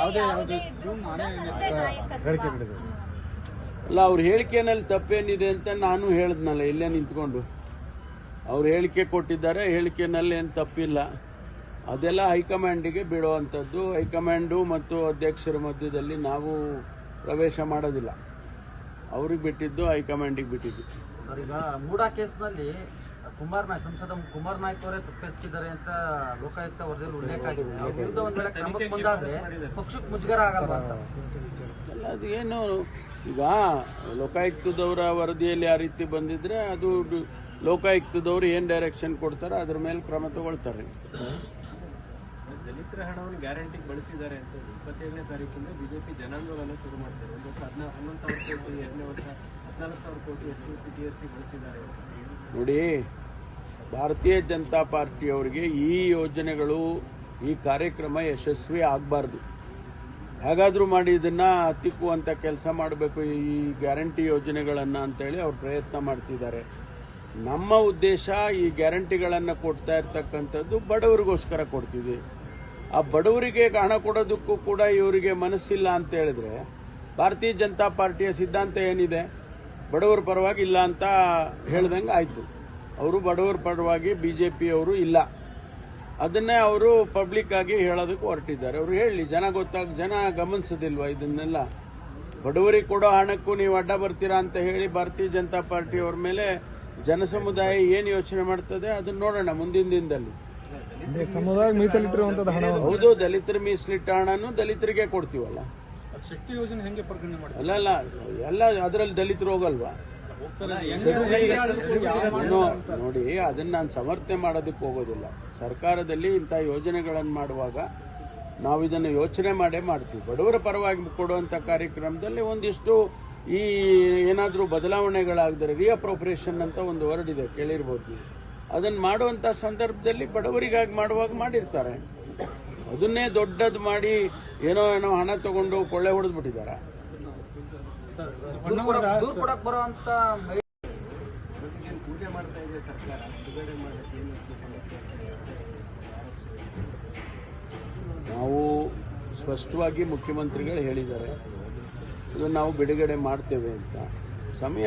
ಯಾವುದೇ ಇದ್ರೂ ನಾಯಕತ್ವ. ಅಲ್ಲ ಅವ್ರ ಹೇಳಿಕೆನಲ್ಲಿ ತಪ್ಪೇನಿದೆ ಅಂತ ನಾನು ಹೇಳಿದ್ನಲ್ಲ ಇಲ್ಲೇ ನಿಂತ್ಕೊಂಡು. ಅವ್ರು ಹೇಳಿಕೆ ಕೊಟ್ಟಿದ್ದಾರೆ ಹೇಳಿಕೆನಲ್ಲಿ ಏನು ತಪ್ಪಿಲ್ಲ. ಅದೆಲ್ಲ ಹೈಕಮಾಂಡಿಗೆ ಬಿಡುವಂಥದ್ದು. ಹೈಕಮಾಂಡು ಮತ್ತು ಅಧ್ಯಕ್ಷರ ಮಧ್ಯದಲ್ಲಿ ನಾವು ಪ್ರವೇಶ ಮಾಡೋದಿಲ್ಲ. ಅವ್ರಿಗೆ ಬಿಟ್ಟಿದ್ದು ಹೈಕಮಾಂಡಿಗೆ ಬಿಟ್ಟಿದ್ದು. ಸರ್ ಈಗ ಮೂಡಾ ಕೇಸ್ನಲ್ಲಿ ಕುಮಾರ್ ನಾಯ್ಕ ಸಂಸದ ಕುಮಾರ್ ನಾಯ್ಕ ಅವರೇ ಅಂತ ಲೋಕಾಯುಕ್ತ ವರದಿಯಲ್ಲಿ ಉಲ್ಲೇಖ ಆಗಿದೆ. ಅವ್ರ ವಿರುದ್ಧ ಒಂದ್ ವೇಳೆ ಕ್ರಮಕ್ಕೆ ಮುಂದಾದ್ರೆ ಪಕ್ಷಕ್ಕೆ ಮುಜುಗರ ಆಗಲ್ಲ ಅಂತ? ಅಲ್ಲ ಅದು ಏನು ಈಗ ಲೋಕಾಯುಕ್ತದವರ ವರದಿಯಲ್ಲಿ ಆ ರೀತಿ ಬಂದಿದ್ರೆ ಅದು ಲೋಕಾಯುಕ್ತದವರು ಏನು ಡೈರೆಕ್ಷನ್ ಕೊಡ್ತಾರೆ ಅದ್ರ ಮೇಲೆ ಕ್ರಮ ತಗೊಳ್ತಾರೆ. ದಲಿತರ ಹಣವನ್ನು ಗ್ಯಾರಂಟಿಗೆ ಬಳಸಿದ್ದಾರೆ ಅಂತ ಇಪ್ಪತ್ತೇಳನೇ ತಾರೀಕಿಂದ ಬಿಜೆಪಿ ಜನಾಂದೋಲನ ಶುರು ಮಾಡ್ತಾರೆ ಒಂದು ವರ್ಷ ಹದಿನಾ ಹನ್ನೊಂದು ಸಾವಿರ ಕೋಟಿ ಎರಡನೇ ವರ್ಷ ಹದಿನಾಲ್ಕು ಸಾವಿರ ಕೋಟಿ S C P T S T ಬಳಸಿದ್ದಾರೆ ನೋಡಿ ಭಾರತೀಯ ಜನತಾ ಪಾರ್ಟಿಯವರಿಗೆ ಈ ಯೋಜನೆಗಳು, ಈ ಕಾರ್ಯಕ್ರಮ ಯಶಸ್ವಿ ಆಗಬಾರ್ದು. ಹೇಗಾದರೂ ಮಾಡಿ ಇದನ್ನು ಹತ್ತಿಕ್ಕುವಂಥ ಕೆಲಸ ಮಾಡಬೇಕು, ಈ ಗ್ಯಾರಂಟಿ ಯೋಜನೆಗಳನ್ನು ಅಂತೇಳಿ ಅವ್ರು ಪ್ರಯತ್ನ ಮಾಡ್ತಿದ್ದಾರೆ. ನಮ್ಮ ಉದ್ದೇಶ ಈ ಗ್ಯಾರಂಟಿಗಳನ್ನು ಕೊಡ್ತಾ ಇರ್ತಕ್ಕಂಥದ್ದು ಬಡವರಿಗೋಸ್ಕರ ಕೊಡ್ತೀವಿ. ಆ ಬಡವರಿಗೆ ಹಣ ಕೊಡೋದಕ್ಕೂ ಕೂಡ ಇವರಿಗೆ ಮನಸ್ಸಿಲ್ಲ ಅಂತ ಹೇಳಿದ್ರೆ, ಭಾರತೀಯ ಜನತಾ ಪಾರ್ಟಿಯ ಸಿದ್ಧಾಂತ ಏನಿದೆ? ಬಡವರ ಪರವಾಗಿ ಇಲ್ಲ ಅಂತ ಹೇಳ್ದಂಗೆ ಆಯಿತು. ಅವರು ಬಡವರ ಪರವಾಗಿ ಬಿ ಜೆ ಪಿಯವರು ಇಲ್ಲ. ಅದನ್ನೇ ಅವರು ಪಬ್ಲಿಕ್ ಆಗಿ ಹೇಳೋದಕ್ಕೆ ಹೊರಟಿದ್ದಾರೆ. ಅವರು ಹೇಳಿ ಜನ ಗೊತ್ತಾಗ ಜನ ಗಮನಿಸೋದಿಲ್ವಾ ಇದನ್ನೆಲ್ಲ? ಬಡವರಿಗೆ ಕೊಡೋ ಹಣಕ್ಕೂ ನೀವು ಅಡ್ಡ ಬರ್ತೀರಾ ಅಂತ ಹೇಳಿ ಭಾರತೀಯ ಜನತಾ ಪಾರ್ಟಿಯವ್ರ ಮೇಲೆ ಜನಸಮುದಾಯ ಏನು ಯೋಚನೆ ಮಾಡ್ತದೆ ಅದನ್ನ ನೋಡೋಣ ಮುಂದಿನ ದಿನದಲ್ಲಿ. ಸಮುದಾಯ ಮೀಸಲಿಟ್ಟಿರುವಂತದ್ದು ಹೌದು ದಲಿತರ ಮೀಸಲಿಟ್ಟ ಹಣನು ದಲಿತರಿಗೆ ಕೊಡ್ತೀವಲ್ಲ. ಶಕ್ತಿ ಯೋಜನೆ ಹೆಂಗೆ ಅಲ್ಲ ಅಲ್ಲ ಎಲ್ಲ ಅದರಲ್ಲಿ ದಲಿತರು ಹೋಗಲ್ವಾ? ನೋಡಿ ಅದನ್ನ ನಾನು ಸಮರ್ಥನೆ ಮಾಡೋದಕ್ಕೆ ಹೋಗೋದಿಲ್ಲ. ಸರ್ಕಾರದಲ್ಲಿ ಇಂಥ ಯೋಜನೆಗಳನ್ನು ಮಾಡುವಾಗ ನಾವು ಇದನ್ನು ಯೋಚನೆ ಮಾಡೇ ಮಾಡ್ತೀವಿ. ಬಡವರ ಪರವಾಗಿ ಕೊಡುವಂಥ ಕಾರ್ಯಕ್ರಮದಲ್ಲಿ ಒಂದಿಷ್ಟು ಈ ಏನಾದರೂ ಬದಲಾವಣೆಗಳಾಗಿದ್ದರೆ ರಿಅಪ್ರೋಪ್ರಿಯೇಷನ್ ಅಂತ ಒಂದು ವರ್ಡ್ ಇದೆ ಕೇಳಿರ್ಬೋದು ನೀವು. ಅದನ್ನು ಮಾಡುವಂಥ ಸಂದರ್ಭದಲ್ಲಿ ಬಡವರಿಗಾಗಿ ಮಾಡುವಾಗ ಮಾಡಿರ್ತಾರೆ. ಅದನ್ನೇ ದೊಡ್ಡದು ಮಾಡಿ ಏನೋ ಏನೋ ಹಣ ತಗೊಂಡು ಕೊಳ್ಳೆ ಹೊಡೆದು ಬಿಟ್ಟಿದ್ದಾರೆ ದೂರ್ ಕೊಡಕ್- ದೂರ್ ಕೊಡಕ್ ಬರುವಂತ ಏನು ಪೂಜೆ ಮಾಡ್ತಾ ಇದೆ ಸರ್ಕಾರ ಬಿಡುಗಡೆ ಮಾಡೋದು ಏನು ಸಮಸ್ಯೆ ನಾವು ಸ್ಪಷ್ಟವಾಗಿ ಮುಖ್ಯಮಂತ್ರಿಗಳು ಹೇಳಿದ್ದಾರೆ. ಇದನ್ನು ನಾವು ಬಿಡುಗಡೆ ಮಾಡ್ತೇವೆ ಅಂತ. ಸಮಯ